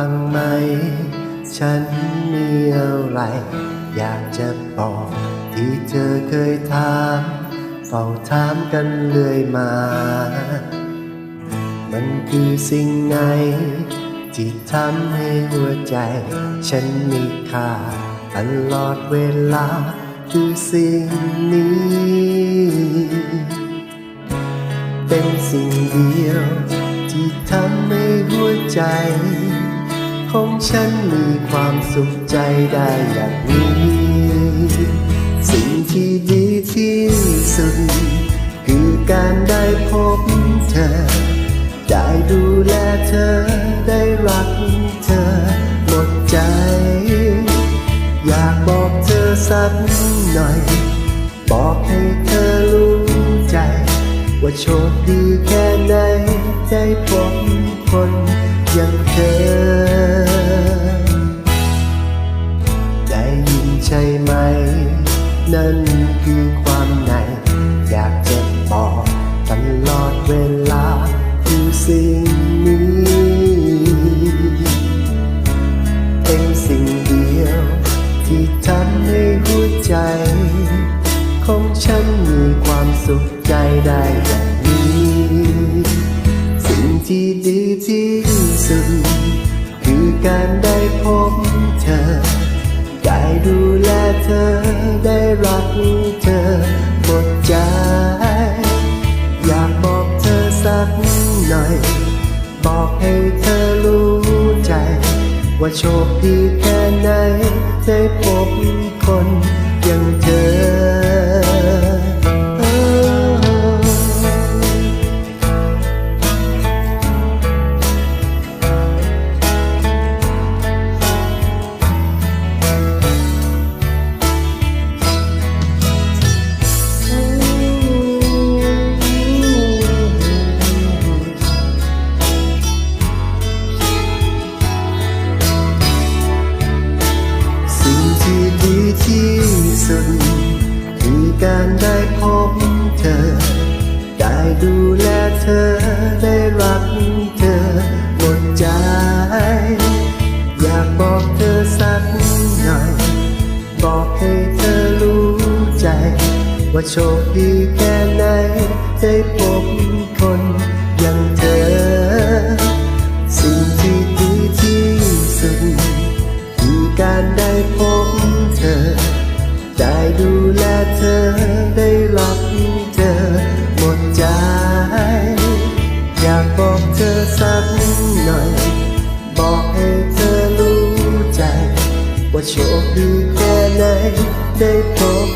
ังไหม ฉันมีอะไร อยากจะบอกที่เธอเคยถามเฝ้าถามกันเรื่อยมา มันคือสิ่งไหน ที่ทำให้หัวใจ ฉันมีค่าตลอดเวลา คือสิ่งนี้ เป็นสิ่งเดียว ที่ทำให้หัวใจ ของฉันมีความสุขใจได้อย่างนี้ สิ่งที่ดีที่สุด คือการได้พบเธอ ได้ดูแลเธอ ได้รักเธอหมดใจ อยากบอกเธอสักหน่อย บอกให้เธอรู้ใจ ว่าโชคดีแค่ไหนได้พบคน อย่างเธอ ได้ยินใช่ไหม นั่นคือความใน อยากจะบอกตลอดเวลาคือสิ่งนี้ เป็นสิ่งเดียว ที่ทำให้หัวใจ ของฉันมีความสุขใจได้อย่าง ที่ดีที่สุด คือการได้พบเธอ ได้ดูแลเธอ ได้รักเธอหมดใจ อยากบอกเธอสักหน่อย บอกให้เธอรู้ใจ ว่าโชคดีแค่ไหนได้พบคน สุด คือการได้พบเธอ ได้ดูแลเธอ ได้รักเธอหมดใจ อยากบอกเธอสักหน่อย บอกให้เธอรู้ใจ ว่าโชคดีแค่ไหนได้พบคนากบอกเธอสักหน่อย บอกให้เธอรู้ใจ ว่าโชคดีแค่ไหนได้พบ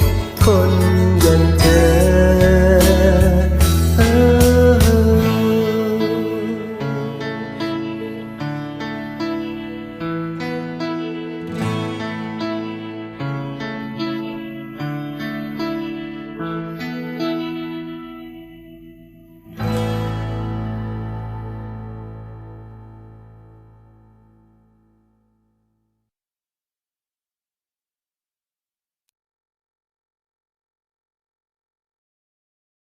คนอย่างเธอ